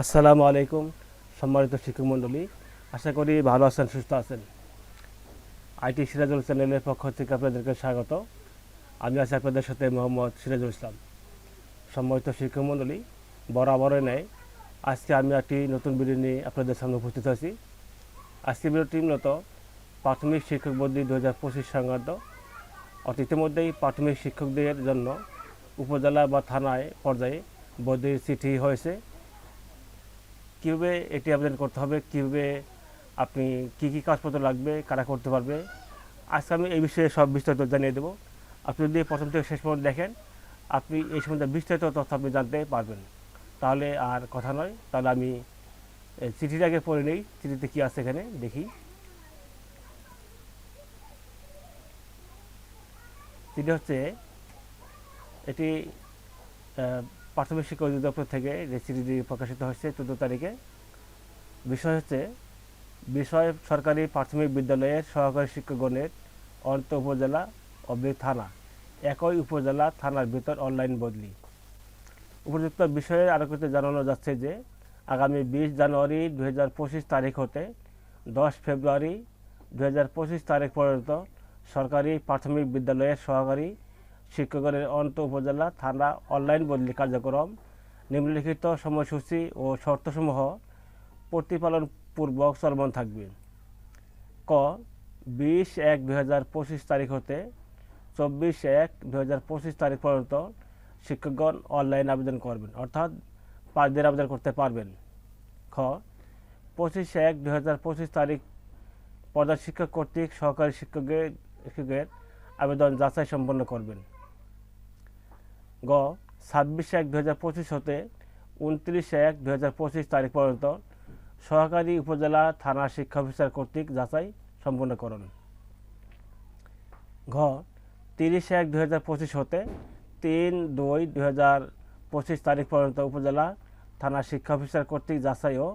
আসসালামু আলাইকুম, সম্মানিত শিক্ষক মণ্ডলী। আশা করি ভালো আছেন, সুস্থ আছেন। আইটি সিরাজুল চ্যানেলের পক্ষ থেকে আপনাদেরকে স্বাগত। আমি আছি আপনাদের সাথে মোহাম্মদ সিরাজুল ইসলাম। সম্মানিত শিক্ষক মণ্ডলী বরাবরের নেয় আজকে আমি একটি নতুন ভিডিও নিয়ে আপনাদের সামনে উপস্থিত আছি। আজকে ভিডিওটি মূলত প্রাথমিক শিক্ষক বদলি দু হাজার পঁচিশ সংক্রান্ত। অর্থাৎ ইতিমধ্যেই প্রাথমিক শিক্ষকদের জন্য উপজেলা বা থানায় পর্যায়ে বদলির চিঠি হয়েছে। কীভাবে এটি আবেদন করতে হবে, কীভাবে আপনি কী কী কাগজপত্র লাগবে, কারা করতে পারবে, আজকে আমি এই বিষয়ে সব বিস্তারিত জানিয়ে দেবো। আপনি যদি প্রথম থেকে শেষ পর্যন্ত দেখেন, আপনি এই সম্বন্ধে বিস্তারিত তথ্য আপনি জানতে পারবেন। তাহলে আর কথা নয়, তাহলে আমি চিঠির আগে পড়ে নেই, চিঠিতে কী আছে এখানে, দেখি। চিঠি হচ্ছে এটি প্রাথমিক শিক্ষা অধিদপ্তর থেকে যে প্রকাশিত হয়েছে চোদ্দ তারিখে, বিষয় হচ্ছে বিষয় সরকারি প্রাথমিক বিদ্যালয়ের সহকারী শিক্ষকগণের অন্ত উপজেলা অবলিক থানা, একই উপজেলা থানার ভিতর অনলাইন বদলি। উপযুক্ত বিষয়ে আরও কিছু জানানো যাচ্ছে যে, আগামী বিশ জানুয়ারি দু হাজার পঁচিশ তারিখ হতে দশ ফেব্রুয়ারি দু হাজার পঁচিশ তারিখ পর্যন্ত সরকারি প্রাথমিক বিদ্যালয়ের সহকারী শিক্ষকগণের অন্ত উপজেলা থানা অনলাইন বদলি কার্যক্রম, নিম্নলিখিত সময়সূচি ও শর্তসমূহ প্রতিপালন পূর্বক চলমান থাকবে। ক, বিশ এক দুই তারিখ হতে চব্বিশ এক দুই তারিখ পর্যন্ত শিক্ষকগণ অনলাইন আবেদন করবেন, অর্থাৎ পাঁচ দিন আবেদন করতে পারবেন। খ, পঁচিশ এক দুই তারিখ পর্যায় শিক্ষক কর্তৃক সহকারী শিক্ষকের শিক্ষকের আবেদন যাচাই সম্পন্ন করবেন। গ, ছাব্বিশ এক দু হাজার পঁচিশ হতে উনত্রিশ এক দু হাজার পঁচিশ তারিখ পর্যন্ত সহকারী উপজেলা থানা শিক্ষা অফিসার কর্তৃক যাচাই সম্পন্ন করুন। ঘ, তিরিশ এক দু হাজার পঁচিশ হতে তিন দুই দু হাজার পঁচিশ তারিখ পর্যন্ত উপজেলা থানা শিক্ষা অফিসার কর্তৃক যাচাই ও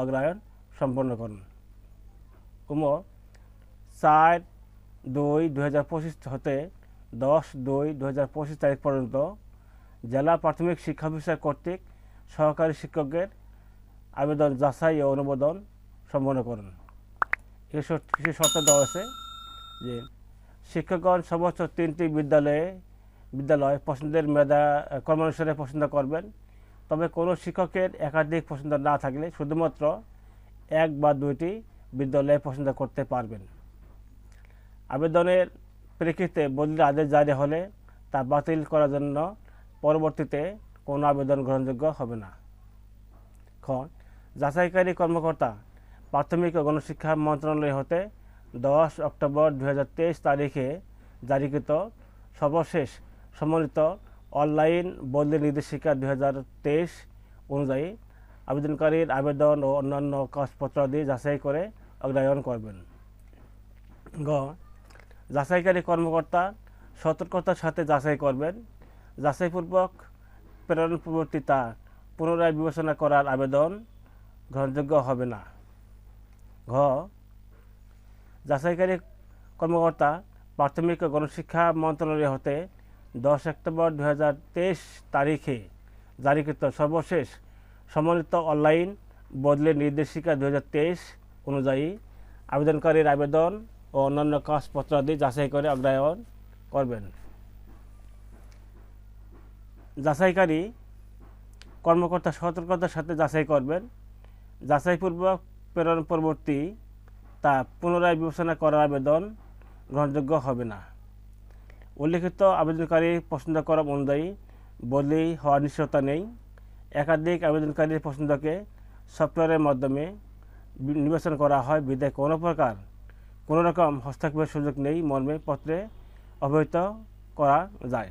অগ্রায়ণ সম্পন্ন করুন। উম, চার দুই দু হাজার পঁচিশ হতে দশ দুই দু হাজার পঁচিশ তারিখ পর্যন্ত জেলা প্রাথমিক শিক্ষা অফিসার কর্তৃক সহকারী শিক্ষকের আবেদন যাচাই ও অনুমোদন সম্পন্ন করুন। কিছু শর্ত দেওয়া আছে যে শিক্ষকগণ সমস্ত তিনটি বিদ্যালয়ে, বিদ্যালয় পছন্দের মেধা কর্মানুসারে পছন্দ করবেন। তবে কোনো শিক্ষকের একাধিক পছন্দ না থাকলে শুধুমাত্র এক বা দুইটি বিদ্যালয়ে পছন্দ করতে পারবেন। আবেদনের প্রেক্ষিতে বদলির আদেশ জারি হলে তা বাতিল করার জন্য পরবর্তীতে কোনো আবেদন গ্রহণযোগ্য হবে না। খ, যাচাইকারী কর্মকর্তা প্রাথমিক ও গণশিক্ষা মন্ত্রণালয় হতে দশ অক্টোবর দু হাজার তেইশ তারিখে জারিকৃত সর্বশেষ সম্মানিত অনলাইন বদলি নির্দেশিকা দু হাজার তেইশ অনুযায়ী আবেদনকারীর আবেদন ও অন্যান্য কাগজপত্রাদি যাচাই করে অগ্রায়ন করবেন। গ, যাচাইকারী কর্মকর্তা সতর্কতার সাথে যাচাই করবেন যাচাইপূর্বক প্রেরণ পূর্ববর্তী তা পুনরায় বিবেচনা করার আবেদন গ্রহণযোগ্য হবে না। ঘ যাচাইকারী কর্মকর্তা প্রাথমিক ও গণশিক্ষা মন্ত্রণালয় হতে দশ অক্টোবর দু হাজার তেইশ তারিখে জারিকৃত সর্বশেষ সমন্বিত অনলাইন বদলে নির্দেশিকা দু হাজার তেইশ অনুযায়ী আবেদনকারীর আবেদন ও অন্যান্য কাগজপত্রাদি যাচাই করে অগ্রায়ন করবেন যাচাইকারী কর্মকর্তা সতর্কতার সাথে যাচাই করবেন। যাচাইপূর্বক প্রেরণ পরবর্তী তা পুনরায় বিবেচনা করার আবেদন গ্রহণযোগ্য হবে না। উল্লিখিত আবেদনকারী পছন্দ করা অনুযায়ী বদলি হওয়ার নিশ্চয়তা নেই। একাধিক আবেদনকারীর পছন্দকে সফটওয়্যারের মাধ্যমে নির্বাচন করা হয়। বিধায় কোনো প্রকার কোনো রকম হস্তক্ষেপের সুযোগ নেই। মর্মে পত্রে অবহিত করা যায়।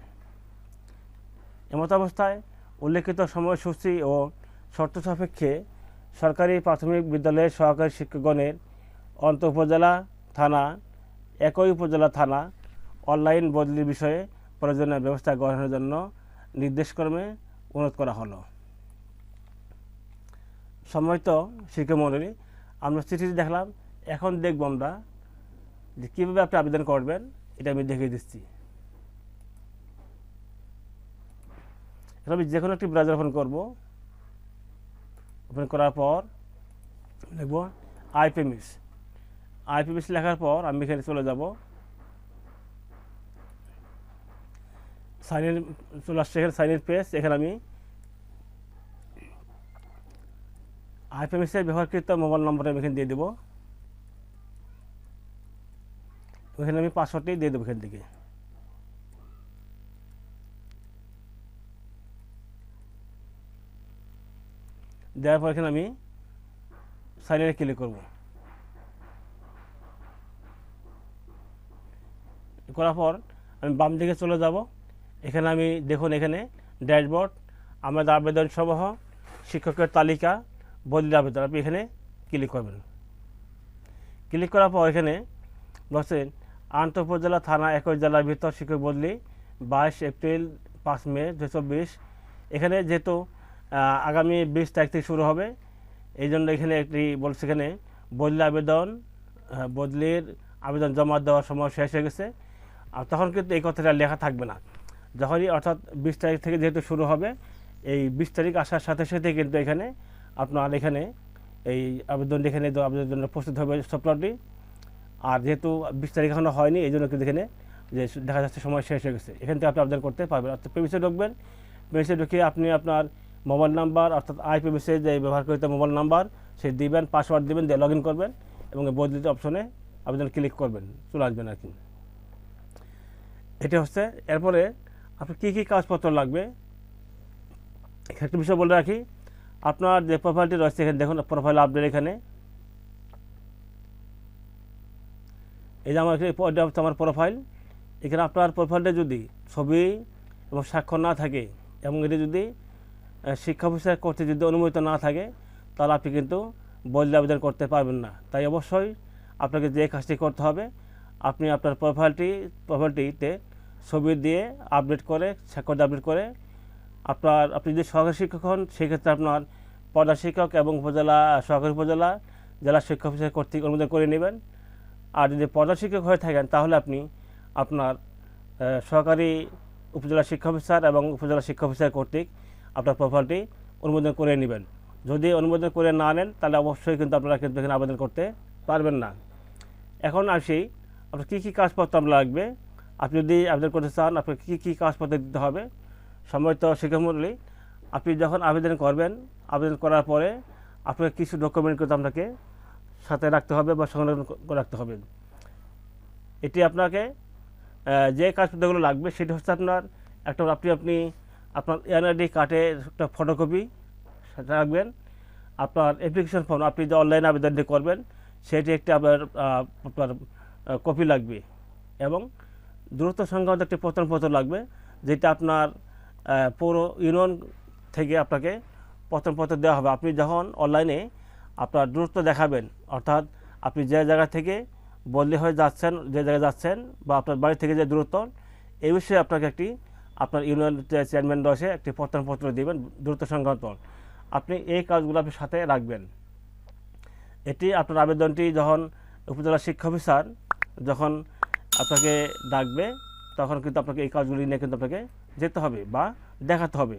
এমত অবস্থায় উল্লেখিত সময়সূচি ও শর্ত সাপেক্ষে সরকারি প্রাথমিক বিদ্যালয়ের সহকারী শিক্ষকগণের অন্ত উপজেলা, থানা, একই উপজেলা, থানা অনলাইন বদলির বিষয়ে প্রয়োজনীয় ব্যবস্থা গ্রহণের জন্য নির্দেশক্রমে অনুরোধ করা হলো। সম্মানিত শিক্ষামণ্ডলী আমরা চিঠিটি দেখলাম, এখন দেখব আমরা যে কীভাবে আপনি আবেদন করবেন, এটা আমি দেখিয়ে দিচ্ছি। এখন আমি যে কোনো একটি ব্রাউজার ওপেন করব। ওপেন করার পর লিখব আইপিএমএস। আইপিএমএস লেখার পর আমি এখানে চলে যাব। সাইন ইন, চলে আসছে এখানে সাইন ইন পেজ। এখানে আমি আইপিএমএসের ব্যবহারকৃত মোবাইল নম্বর আমি এখানে দিয়ে দেবো। ওখানে আমি পাসওয়ার্ডটি দিয়ে দেবো এখান থেকে। দেওয়ার পর এখানে আমি সাইন ইনে ক্লিক করব। করার পর আমি বাম দিকে চলে যাব। এখানে আমি দেখুন এখানে ড্যাশবোর্ড আমাদের আবেদন সমূহ শিক্ষকের তালিকা বদলি আবেদন। আপনি এখানে ক্লিক করবেন। ক্লিক করার পর এখানে বলছেন আন্ত উপজেলা থানা একই জেলার ভিতর শিক্ষক বদলি, বাইশ এপ্রিল পাঁচ মে দু এখানে যেহেতু আগামী বিশ তারিখ থেকে শুরু হবে। এই জন্য এখানে একটি বলছে এখানে বদলি আবেদন বদলির আবেদন জমা দেওয়ার সময় শেষ হয়ে গেছে। আর তখন কিন্তু এই কথাটা লেখা থাকবে না। যখনই অর্থাৎ বিশ তারিখ থেকে যেহেতু শুরু হবে, এই বিশ তারিখ আসার সাথে সাথে কিন্তু এখানে আপনার এখানে এই আবেদন এখানে আবেদনের জন্য প্রস্তুত হবে সফটওয়্যারটি আর যেহেতু বিশ তারিখ এখনও হয়নি, এই জন্য কিন্তু এখানে যে দেখা যাচ্ছে সময় শেষ হয়ে গেছে। এখান থেকে আপনি আবেদন করতে পারবেন। অর্থাৎ পেমিসে ঢুকবেন। পেমিসে ঢুকে আপনি আপনার মোবাইল নাম্বার, অর্থাৎ আই পেমিসে যে ব্যবহারকৃত মোবাইল নাম্বার, সে দিবেন পাসওয়ার্ড দিবেন, দিয়ে লগ করবেন এবং বদলিত অপশনে আবেদন ক্লিক করবেন, চলে আসবেন আর কি। এটা হচ্ছে, এরপরে আপনার কী কী কাগজপত্র লাগবে? একটা বিষয় বলে রাখি, আপনার যে প্রোফাইলটি রয়েছে এখানে দেখুন প্রোফাইল আপডেট এখানে। এই যে আমার এটা হচ্ছে আমার প্রোফাইল এখানে আপনার প্রোফাইলটা যদি ছবি এবং স্বাক্ষর না থাকে, এবং এটি যদি শিক্ষা অফিসার করতে যদি অনুমোদিত না থাকে, তাহলে আপনি কিন্তু বদলি আবেদন করতে পারবেন না। তাই অবশ্যই আপনাকে যে কাজটি করতে হবে, আপনি আপনার প্রোফাইলটি প্রোফাইলটিতে ছবি দিয়ে আপডেট করে স্বাক্ষর আপডেট করে আপনার, আপনি যদি সহকারী শিক্ষক হন, সেক্ষেত্রে আপনার প্রধান শিক্ষক এবং উপজেলা সহকারী উপজেলা, জেলা শিক্ষা অফিসার কর্তৃক অনুমোদন করে নেবেন। আর যদি প্রধান শিক্ষক হয়ে থাকেন, তাহলে আপনি আপনার সহকারী উপজেলা শিক্ষা অফিসার এবং উপজেলা শিক্ষা অফিসার কর্তৃক আপনার প্রোফাইলটি অনুমোদন করে নেবেন। যদি অনুমোদন করে না নেন, তাহলে অবশ্যই কিন্তু আপনারা কিন্তু এখানে আবেদন করতে পারবেন না। এখন আসি, আপনার কী কী কাগজপত্র আপনার লাগবে? আপনি যদি আবেদন করতে চান, আপনাকে কী কী কাগজপত্র দিতে হবে? সম্মানিত শিক্ষামণ্ডলী আপনি যখন আবেদন করবেন, আবেদন করার পরে আপনাকে কিছু ডকুমেন্ট কিন্তু আপনাকে সাথে রাখতে হবে বা সংরক্ষণ করে রাখতে হবে। এটি আপনাকে যে কাগজপত্রগুলো লাগবে, সেটি হচ্ছে আপনার, একটা আপনি আপনি আপনার এনআইডি কার্ডের একটা ফটোকপি সেটা রাখবেন। আপনার অ্যাপ্লিকেশন ফর্ম আপনি যে অনলাইন আবেদনটি করবেন, সেটি একটি আপনার আপনার কপি লাগবে এবং দূরত্ব সংক্রান্ত একটি পত্রপত্র লাগবে, যেটা আপনার পৌর ইউনিয়ন থেকে আপনাকে পত্রপত্র দেওয়া হবে। আপনি যখন অনলাইনে আপনার দূরত্ব দেখাবেন, অর্থাৎ আপনি যে জায়গা থেকে বদলি হয়ে যাচ্ছেন, যে জায়গায় যাচ্ছেন বা আপনার বাড়ি থেকে যে দূরত্ব এই বিষয়ে আপনাকে একটি আপনার ইউনিয়ন চেয়ারম্যান দশে একটি পত্রপত্র দেবেন, দ্রুত সংক্রান্ত আপনি এই কাজগুলো আপনি সাথে রাখবেন। এটি আপনার আবেদনটি যখন উপজেলা শিক্ষা অফিসার যখন আপনাকে ডাকবে, তখন কিন্তু আপনাকে এই কাজগুলি নিয়ে কিন্তু আপনাকে যেতে হবে বা দেখাতে হবে।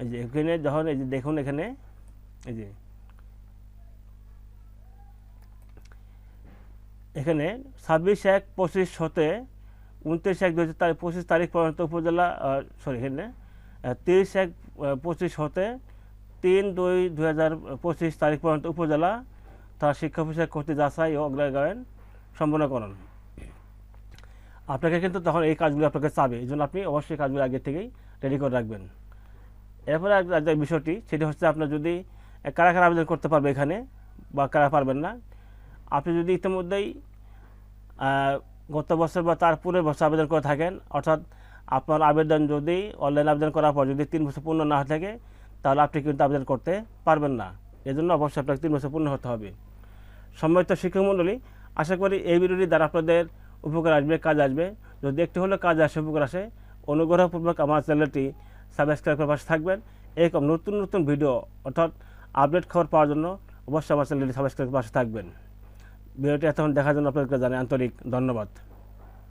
এই যে এখানে যখন, এই যে দেখুন এখানে, এই যে এখানে ছাব্বিশ এক পঁচিশ হতে উনত্রিশ এক দু হাজার পঁচিশ তারিখ পর্যন্ত উপজেলা সরি এখানে তিরিশ এক পঁচিশ হতে তিন দুই দু হাজার পঁচিশ তারিখ পর্যন্ত উপজেলা, তার শিক্ষা অফিসার কর্তৃক যাচাই ও অগ্রায়ণ সম্পন্ন করুন। আপনাকে কিন্তু তখন এই কাজগুলো আপনাকে চাবে, এই জন্য আপনি অবশ্যই কাজগুলো আগে থেকেই রেডি করে রাখবেন। এরপরে এক- এক বিষয়টি, সেটি হচ্ছে আপনার যদি কারা কারা আবেদন করতে পারবে এখানে, বা কারা পারবেন না, আপনি যদি ইতিমধ্যেই গত বছর বা তার পূর্বের বছর আবেদন করে থাকেন, অর্থাৎ আপনার আবেদন যদি অনলাইন আবেদন করার পর যদি তিন বছর পূর্ণ না থাকে, তাহলে আপনি কিন্তু আবেদন করতে পারবেন না। এজন্য অবশ্যই আপনাকে তিন বছর পূর্ণ হতে হবে। সম্মানিত শিক্ষকমণ্ডলী, আশা করি এই ভিডিওটি দ্বারা আপনাদের উপকার আসবে, কাজ আসবে। যদি একটু হলেও কাজ আসে, উপকার আসে, অনুগ্রহপূর্বক আমার চ্যানেলটি সাবস্ক্রাইব করে পাশে থাকবেন। এরকম নতুন নতুন ভিডিও, অর্থাৎ আপডেট খবর পাওয়ার জন্য অবশ্যই আমার চ্যানেলটি সাবস্ক্রাইব করে পাশে থাকবেন। ভিডিওটি এতক্ষণ দেখার জন্য আপনাদেরকে জানাই আন্তরিক ধন্যবাদ।